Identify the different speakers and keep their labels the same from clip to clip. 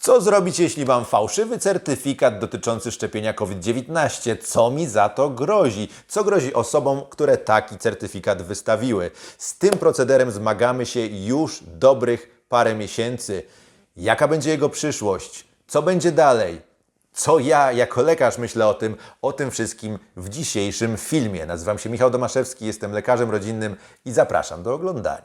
Speaker 1: Co zrobić, jeśli mam fałszywy certyfikat dotyczący szczepienia COVID-19? Co mi za to grozi? Co grozi osobom, które taki certyfikat wystawiły? Z tym procederem zmagamy się już dobrych parę miesięcy. Jaka będzie jego przyszłość? Co będzie dalej? Co ja jako lekarz myślę o tym, o tym wszystkim w dzisiejszym filmie. Nazywam się Michał Domaszewski, jestem lekarzem rodzinnym i zapraszam do oglądania.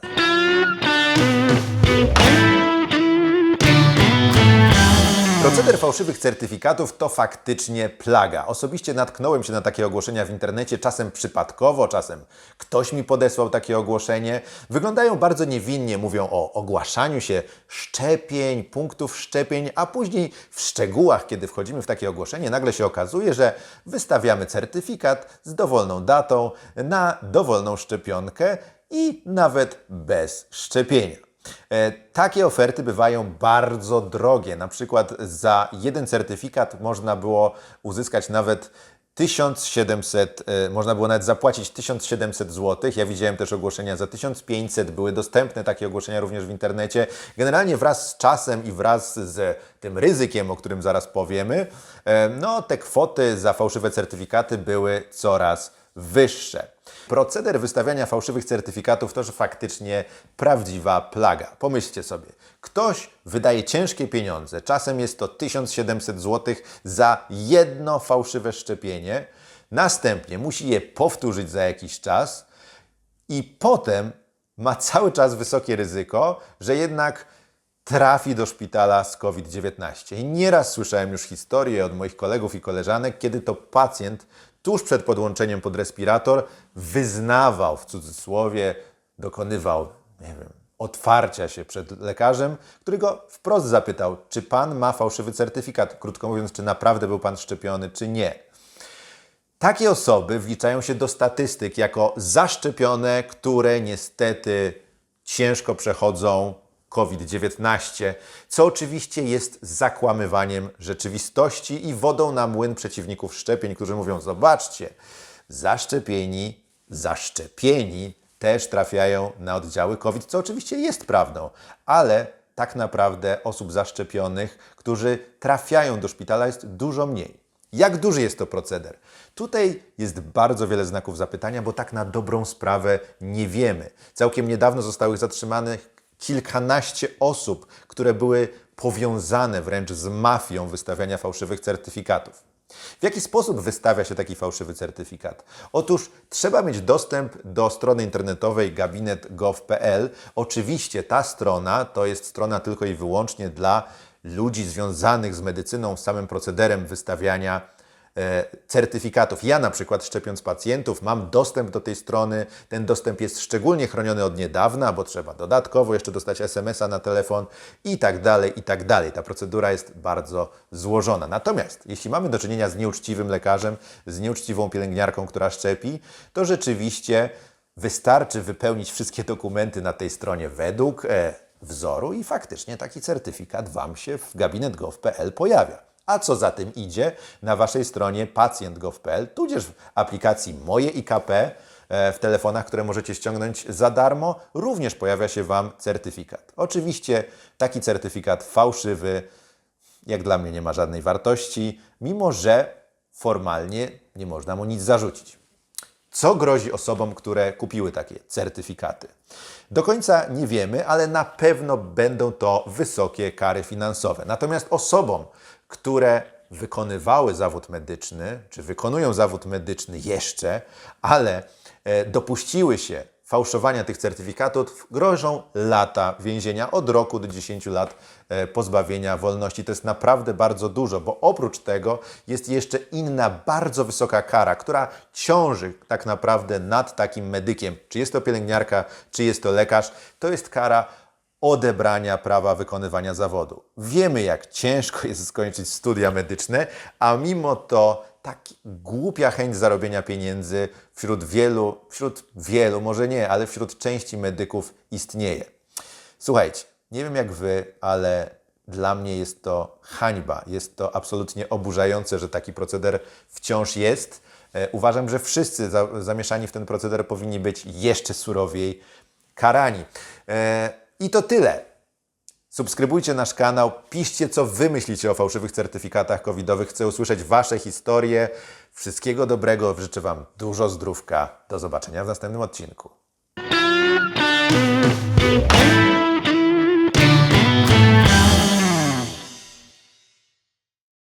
Speaker 1: Proceder fałszywych certyfikatów to faktycznie plaga. Osobiście natknąłem się na takie ogłoszenia w internecie, czasem przypadkowo, czasem ktoś mi podesłał takie ogłoszenie. Wyglądają bardzo niewinnie, mówią o ogłaszaniu się szczepień, punktów szczepień, a później w szczegółach, kiedy wchodzimy w takie ogłoszenie, nagle się okazuje, że wystawiamy certyfikat z dowolną datą na dowolną szczepionkę i nawet bez szczepienia. E, Takie oferty bywają bardzo drogie. Na przykład za jeden certyfikat można było uzyskać nawet 1700, e, można było nawet zapłacić 1700 zł. Ja widziałem też ogłoszenia za 1500, były dostępne takie ogłoszenia również w internecie. Generalnie wraz z czasem i wraz z tym ryzykiem, o którym zaraz powiemy, e, no te kwoty za fałszywe certyfikaty były coraz wyższe. Proceder wystawiania fałszywych certyfikatów to faktycznie prawdziwa plaga. Pomyślcie sobie, ktoś wydaje ciężkie pieniądze, czasem jest to 1700 zł za jedno fałszywe szczepienie, następnie musi je powtórzyć za jakiś czas i potem ma cały czas wysokie ryzyko, że jednak trafi do szpitala z COVID-19. I nieraz słyszałem już historie od moich kolegów i koleżanek, kiedy to pacjent tuż przed podłączeniem pod respirator wyznawał w cudzysłowie, dokonywał, nie wiem, otwarcia się przed lekarzem, który go wprost zapytał, czy pan ma fałszywy certyfikat, krótko mówiąc, czy naprawdę był pan szczepiony, czy nie. Takie osoby wliczają się do statystyk jako zaszczepione, które niestety ciężko przechodzą COVID-19, co oczywiście jest zakłamywaniem rzeczywistości i wodą na młyn przeciwników szczepień, którzy mówią: Zobaczcie, zaszczepieni, zaszczepieni też trafiają na oddziały COVID, co oczywiście jest prawdą, ale tak naprawdę osób zaszczepionych, którzy trafiają do szpitala, jest dużo mniej. Jak duży jest to proceder? Tutaj jest bardzo wiele znaków zapytania, bo tak na dobrą sprawę nie wiemy. Całkiem niedawno zostały zatrzymanych kilkanaście osób, które były powiązane wręcz z mafią wystawiania fałszywych certyfikatów. W jaki sposób wystawia się taki fałszywy certyfikat? Otóż trzeba mieć dostęp do strony internetowej gabinet.gov.pl. Oczywiście ta strona to jest strona tylko i wyłącznie dla ludzi związanych z medycyną, z samym procederem wystawiania certyfikatów. Ja na przykład szczepiąc pacjentów mam dostęp do tej strony. Ten dostęp jest szczególnie chroniony od niedawna, bo trzeba dodatkowo jeszcze dostać SMS-a na telefon i tak dalej, i tak dalej. Ta procedura jest bardzo złożona. Natomiast jeśli mamy do czynienia z nieuczciwym lekarzem, z nieuczciwą pielęgniarką, która szczepi, to rzeczywiście wystarczy wypełnić wszystkie dokumenty na tej stronie według e, wzoru i faktycznie taki certyfikat Wam się w gabinet.gov.pl pojawia. A co za tym idzie, na Waszej stronie pacjent.gov.pl, tudzież w aplikacji Moje IKP e, w telefonach, które możecie ściągnąć za darmo, również pojawia się Wam certyfikat. Oczywiście taki certyfikat fałszywy, jak dla mnie nie ma żadnej wartości, mimo że formalnie nie można mu nic zarzucić. Co grozi osobom, które kupiły takie certyfikaty? Do końca nie wiemy, ale na pewno będą to wysokie kary finansowe. Natomiast osobom, które wykonywały zawód medyczny, czy wykonują zawód medyczny jeszcze, ale e, dopuściły się fałszowania tych certyfikatów, grożą lata więzienia od roku do 10 lat e, pozbawienia wolności. To jest naprawdę bardzo dużo, bo oprócz tego jest jeszcze inna bardzo wysoka kara, która ciąży tak naprawdę nad takim medykiem. Czy jest to pielęgniarka, czy jest to lekarz, to jest kara odebrania prawa wykonywania zawodu. Wiemy, jak ciężko jest skończyć studia medyczne, a mimo to tak głupia chęć zarobienia pieniędzy wśród wielu, wśród wielu, może nie, ale wśród części medyków istnieje. Słuchajcie, nie wiem jak wy, ale dla mnie jest to hańba. Jest to absolutnie oburzające, że taki proceder wciąż jest. E, Uważam, że wszyscy za, zamieszani w ten proceder powinni być jeszcze surowiej karani. E, I to tyle. Subskrybujcie nasz kanał, piszcie co wy myślicie o fałszywych certyfikatach covidowych. Chcę usłyszeć wasze historie. Wszystkiego dobrego, życzę wam dużo zdrówka. Do zobaczenia w następnym odcinku.